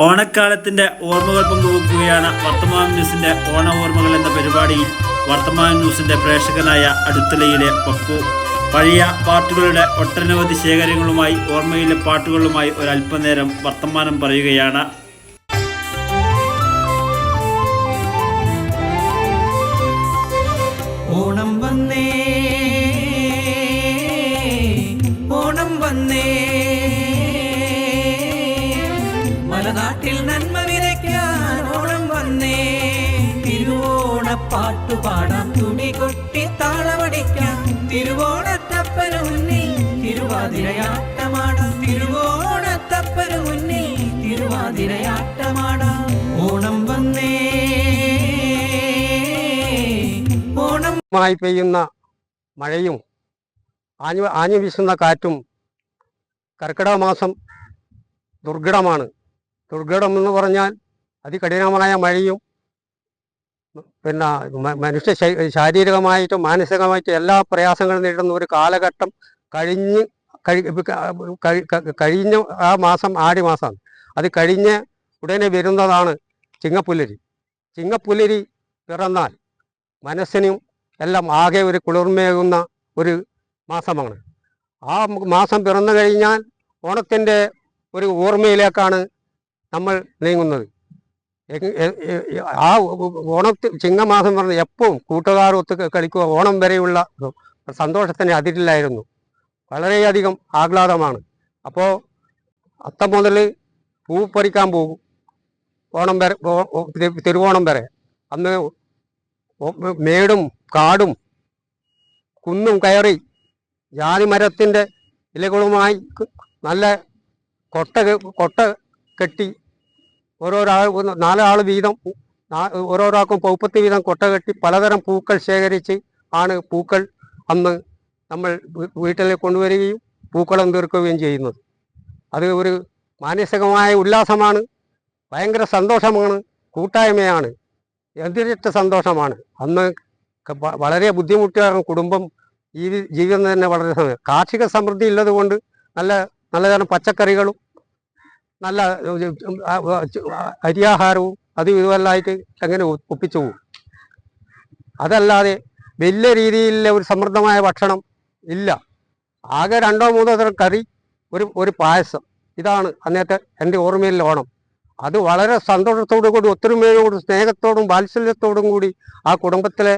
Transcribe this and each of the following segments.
ഓണക്കാലത്തിന്റെ ഓർമ്മകൾ പങ്കുവെക്കുകയാണ് വർത്തമാൻ ന്യൂസിന്റെ ഓണ ഓർമ്മകൾ എന്ന പരിപാടിയിൽ വർത്തമാൻ ന്യൂസിന്റെ പ്രേക്ഷകനായ അടുത്തലയിലെ പപ്പു. പഴയ പാട്ടുകളുടെ ഒട്ടനവധി ശേഖരങ്ങളുമായി ഓർമ്മയിലെ പാട്ടുകളുമായി ഒരല്പനേരം വർത്തമാനം പറയുകയാണ്. മലനാട്ടിൽ നന്മ വിതയ്ക്കാൻ ഓണം വന്നേ. തിരുവോണപ്പാട്ടു പാടാം. തുണി കൊട്ടി താളമടിക്കാം. തിരുവോണത്തപ്പന് മുന്നിൽ തിരുവാതിരയാട്ടമാടാം. തിരുവോണത്തപ്പന് മുന്നിൽ തിരുവാതിരയാട്ടമാടാം. ഓണം വന്നേ. ഓണമായി പെയ്യുന്ന മഴയും ആഞ്ഞു ആഞ്ഞു വീശുന്ന കാറ്റും കർക്കിടക മാസം ദുർഘടമാണ്. ദുർഘടം എന്ന് പറഞ്ഞാൽ അതികഠിനമായ മഴയും പിന്നെ മനുഷ്യ ശാരീരികമായിട്ടും മാനസികമായിട്ടും എല്ലാ പ്രയാസങ്ങളും നേരിടുന്ന ഒരു കാലഘട്ടം കഴിഞ്ഞ് കഴിഞ്ഞ ആ മാസം ആടി മാസമാണ്. അത് കഴിഞ്ഞ് ഉടനെ വരുന്നതാണ് ചിങ്ങപ്പുലരി. ചിങ്ങപ്പുലരി പിറന്നാൽ മനസ്സിനും എല്ലാം ആകെ ഒരു കുളിർമയേകുന്ന ഒരു മാസമാണ്. ആ മാസം പിറന്നു കഴിഞ്ഞാൽ ഓണത്തിന്റെ ഒരു ഓർമ്മയിലേക്കാണ് നമ്മൾ നീങ്ങുന്നത്. ആ ഓണത്തിൽ ചിങ്ങമാസം പറഞ്ഞ് എപ്പോഴും കൂട്ടുകാരൊത്ത് കളിക്കുക ഓണം വരെയുള്ള സന്തോഷത്തിന് അതിരില്ലായിരുന്നു വളരെയധികം ആഹ്ലാദമാണ്. അപ്പോൾ അത്തം മുതൽ പൂ പറിക്കാൻ പോകും. ഓണം വരെ തിരുവോണം വരെ. അന്ന് മേടും കാടും കുന്നും കയറി ജാതിമരത്തിന്റെ ഇലകളുമായി നല്ല കൊട്ട കൊട്ട കെട്ടി ഓരോരാൾ നാലാൾ വീതം ഓരോരാൾക്കും പൗപ്പത്തി വീതം കൊട്ട കെട്ടി പലതരം പൂക്കൾ ശേഖരിച്ച് ആണ് പൂക്കൾ അന്ന് നമ്മൾ വീട്ടിൽ കൊണ്ടുവരികയും പൂക്കളം തീർക്കുകയും ചെയ്യുന്നത്. അത് ഒരു മാനസികമായ ഉല്ലാസമാണ് ഭയങ്കര സന്തോഷമാണ് കൂട്ടായ്മയാണ് എന്തിരിട്ട സന്തോഷമാണ്. അന്ന് വളരെ ബുദ്ധിമുട്ടിയായിരുന്നു കുടുംബം ജീവി ജീവിതം തന്നെ വളരെ കാർഷിക സമൃദ്ധി ഉള്ളത് കൊണ്ട് നല്ല നല്ലതരം പച്ചക്കറികളും നല്ല അരിയാഹാരവും അതും ഇതുമെല്ലാമായിട്ട് അങ്ങനെ ഒപ്പിച്ചു പോകും. അതല്ലാതെ വലിയ രീതിയിലുള്ള ഒരു സമൃദ്ധമായ ഭക്ഷണം ഇല്ല. ആകെ രണ്ടോ മൂന്നോ തരം കറി ഒരു ഒരു പായസം. ഇതാണ് അന്നത്തെ എന്റെ ഓർമ്മയിൽ ഓണം. അത് വളരെ സന്തോഷത്തോടു കൂടി ഒത്തൊരുമയോടും സ്നേഹത്തോടും വാത്സല്യത്തോടും കൂടി ആ കുടുംബത്തിലെ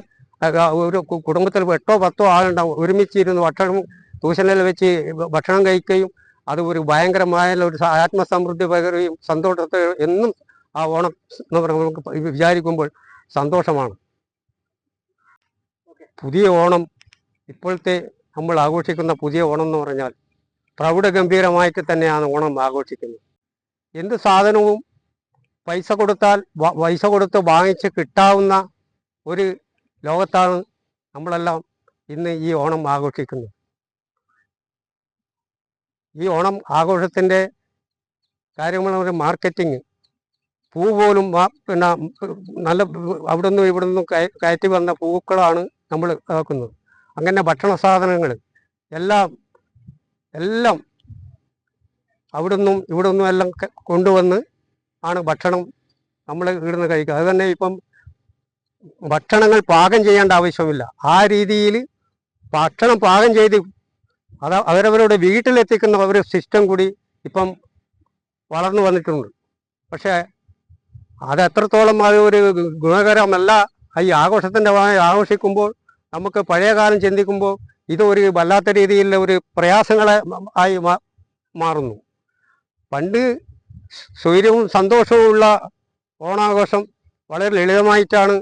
ഒരു കുടുംബത്തിൽ എട്ടോ പത്തോ ആളുണ്ടാവും. ഒരുമിച്ചിരുന്ന് ഭക്ഷണം ട്യൂഷനിൽ വെച്ച് ഭക്ഷണം കഴിക്കുകയും അത് ഒരു ഭയങ്കരമായ ഒരു ആത്മസമൃദ്ധി പകരുകയും സന്തോഷത്തെ എന്നും ആ ഓണം എന്ന് പറയുമ്പോൾ നമുക്ക് വിചാരിക്കുമ്പോൾ സന്തോഷമാണ്. പുതിയ ഓണം ഇപ്പോഴത്തെ നമ്മൾ ആഘോഷിക്കുന്ന പുതിയ ഓണം എന്ന് പറഞ്ഞാൽ പ്രൗഢഗംഭീരമായിട്ട് തന്നെയാണ് ഓണം ആഘോഷിക്കുന്നത്. എന്ത് സാധനവും പൈസ കൊടുത്താൽ പൈസ കൊടുത്ത് വാങ്ങിച്ച് കിട്ടാവുന്ന ഒരു ലോകത്താണ് നമ്മളെല്ലാം ഇന്ന് ഈ ഓണം ആഘോഷിക്കുന്നത്. ഈ ഓണം ആഘോഷത്തിന്റെ ഒരു മാർക്കറ്റിങ്. പൂ പോലും പിന്നെ നല്ല അവിടെ നിന്നും ഇവിടെ നിന്നും കയറ്റി വന്ന പൂക്കളാണ് നമ്മൾ ഇതാക്കുന്നത് അങ്ങനെ ഭക്ഷണ സാധനങ്ങൾ എല്ലാം എല്ലാം അവിടെ നിന്നും ഇവിടെ നിന്നും എല്ലാം കൊണ്ടുവന്ന് ആണ് ഭക്ഷണം നമ്മൾ ഇവിടുന്ന് കഴിക്കുക. അത് തന്നെ ഇപ്പം ഭക്ഷണങ്ങൾ പാകം ചെയ്യേണ്ട ആവശ്യമില്ല. ആ രീതിയിൽ ഭക്ഷണം പാകം ചെയ്ത് അത് അവരവരുടെ വീട്ടിലെത്തിക്കുന്ന ഒരു സിസ്റ്റം കൂടി ഇപ്പം വളർന്നു വന്നിട്ടുണ്ട്. പക്ഷേ അത് എത്രത്തോളം അത് ഒരു ഗുണകരമല്ല ഈ ആഘോഷത്തിന്റെ ആഘോഷിക്കുമ്പോൾ നമുക്ക് പഴയകാലം ചിന്തിക്കുമ്പോൾ ഇത് ഒരു വല്ലാത്ത രീതിയിലുള്ള ഒരു പ്രയാസങ്ങളെ ആയി മാറുന്നു. പണ്ട് സ്വൈര്യവും സന്തോഷവുമുള്ള ഓണാഘോഷം വളരെ ലളിതമായിട്ടാണ്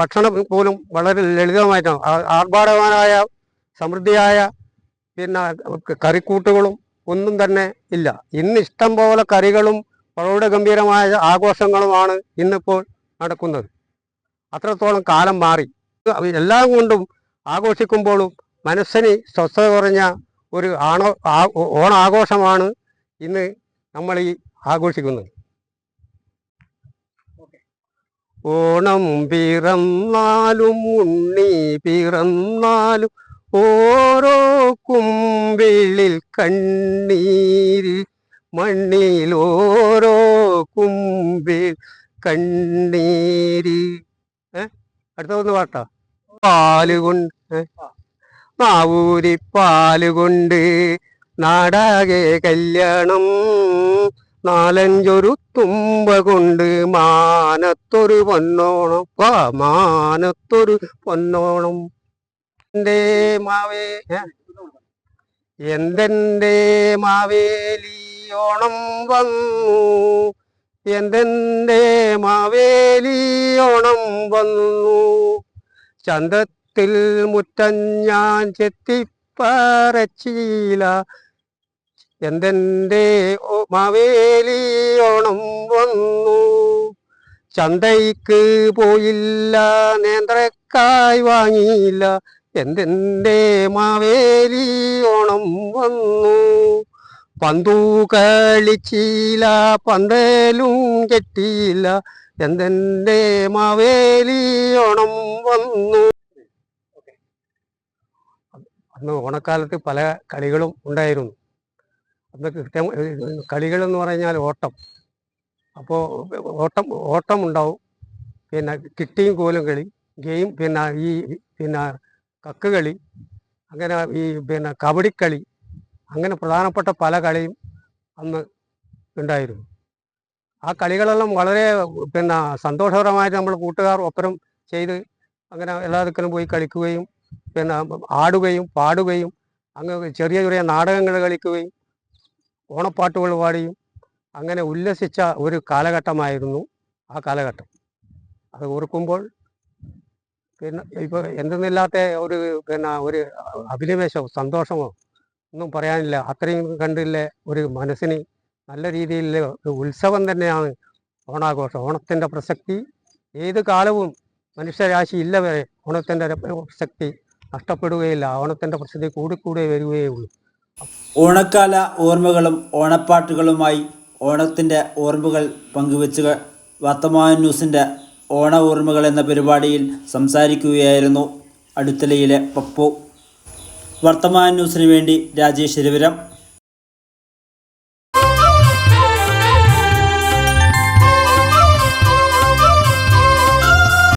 ഭക്ഷണം പോലും വളരെ ലളിതമായിട്ടാണ്. ആർഭാടവാനായ സമൃദ്ധിയായ പിന്നെ കറിക്കൂട്ടുകളും ഒന്നും തന്നെ ഇല്ല. ഇന്ന് ഇഷ്ടം പോലെ കറികളും പ്രൗഢഗംഭീരമായ ആഘോഷങ്ങളുമാണ് ഇന്നിപ്പോൾ നടക്കുന്നത്. അത്രത്തോളം കാലം മാറി. എല്ലാം കൊണ്ടും ആഘോഷിക്കുമ്പോഴും മനസ്സിന് സ്വസ്ഥത കുറഞ്ഞ ഒരു ആണോ ഓണാഘോഷമാണ് ഇന്ന് നമ്മൾ ഈ ആഘോഷിക്കുന്നത്. ഓണം പിറന്നാലും ഉണ്ണി പിറന്നാലും ഓരോ കുമ്പിളിൽ കണ്ണീര് മണ്ണിൽ ഓരോ കുമ്പിൽ കണ്ണീര് അടുത്ത ഒന്ന് പാട്ടോ? പാൽ കൊണ്ട് ഏ? മാവൂരി പാൽ കൊണ്ട് നാടാകെ കല്യാണം നാലഞ്ചൊരു തുമ്പ കൊണ്ട് മാനത്തൊരു പൊന്നോണം. മാനത്തൊരു പൊന്നോണം. എന്റെ മാവേ? എന്തെന്റെ മാവേലിയോണം വന്നു. എന്തെന്റെ മാവേലിയോണം വന്നു. ചന്ദ്രത്തിൽ മുറ്റം ഞാൻ ചെത്തിപ്പറച്ചില. എന്തെന്റെ മാവേലിയോണം വന്നു. ചന്തയ്ക്ക് പോയില്ല നേന്ത്രക്കായ് വാങ്ങിയില്ല. എന്തെന്റെ മാവേലി ഓണം വന്നു. പന്തു കളിച്ചില്ല പന്തലും കെട്ടിയില്ല. എന്തെന്റെ മാവേലി ഓണം വന്നു. അന്ന് ഓണക്കാലത്ത് പല കളികളും ഉണ്ടായിരുന്നു. അന്ന് കൃത്യം കളികൾ എന്ന് പറഞ്ഞാൽ ഓട്ടം. അപ്പോൾ ഓട്ടം ഓട്ടം ഉണ്ടാവും പിന്നെ കിട്ടിയും കോലും കളി ഗെയിം പിന്നെ ഈ പിന്നെ കക്ക് കളി അങ്ങനെ ഈ പിന്നെ കബഡിക്കളി അങ്ങനെ പ്രധാനപ്പെട്ട പല കളിയും അന്ന് ഉണ്ടായിരുന്നു. ആ കളികളെല്ലാം വളരെ പിന്നെ സന്തോഷകരമായിട്ട് നമ്മൾ കൂട്ടുകാർ ഒപ്പരം ചെയ്ത് അങ്ങനെ എല്ലാ പോയി കളിക്കുകയും പിന്നെ ആടുകയും പാടുകയും അങ്ങ് ചെറിയ ചെറിയ നാടകങ്ങൾ കളിക്കുകയും ഓണപ്പാട്ടുകൾ പാടിയും അങ്ങനെ ഉല്ലസിച്ച ഒരു കാലഘട്ടമായിരുന്നു ആ കാലഘട്ടം. അത് ഓർക്കുമ്പോൾ പിന്നെ ഇപ്പൊ എന്തെന്നില്ലാത്ത ഒരു പിന്നെ ഒരു അഭിനിവേശമോ സന്തോഷമോ ഒന്നും പറയാനില്ല. അത്രയും കണ്ടില്ലേ ഒരു മനസ്സിന് നല്ല രീതിയിൽ ഉത്സവം തന്നെയാണ് ഓണാഘോഷം. ഓണത്തിന്റെ പ്രസക്തി ഏത് കാലവും മനുഷ്യരാശി ഇല്ല വരെ ഓണത്തിന്റെ പ്രസക്തി നഷ്ടപ്പെടുകയില്ല. ഓണത്തിന്റെ പ്രസക്തി കൂടിക്കൂടെ വരികയേ ഉള്ളൂ. ഓണക്കാല ഓർമ്മകളും ഓണപ്പാട്ടുകളുമായി ഓണത്തിന്റെ ഓർമ്മകൾ പങ്കുവെച്ച് വർത്തമാന ന്യൂസിന്റെ ഓണ ഓർമ്മകൾ എന്ന പരിപാടിയിൽ സംസാരിക്കുകയായിരുന്നു അടുത്തലയിലെ പപ്പു. വർത്തമാന ന്യൂസിന് വേണ്ടി രാജേഷ് രവിരം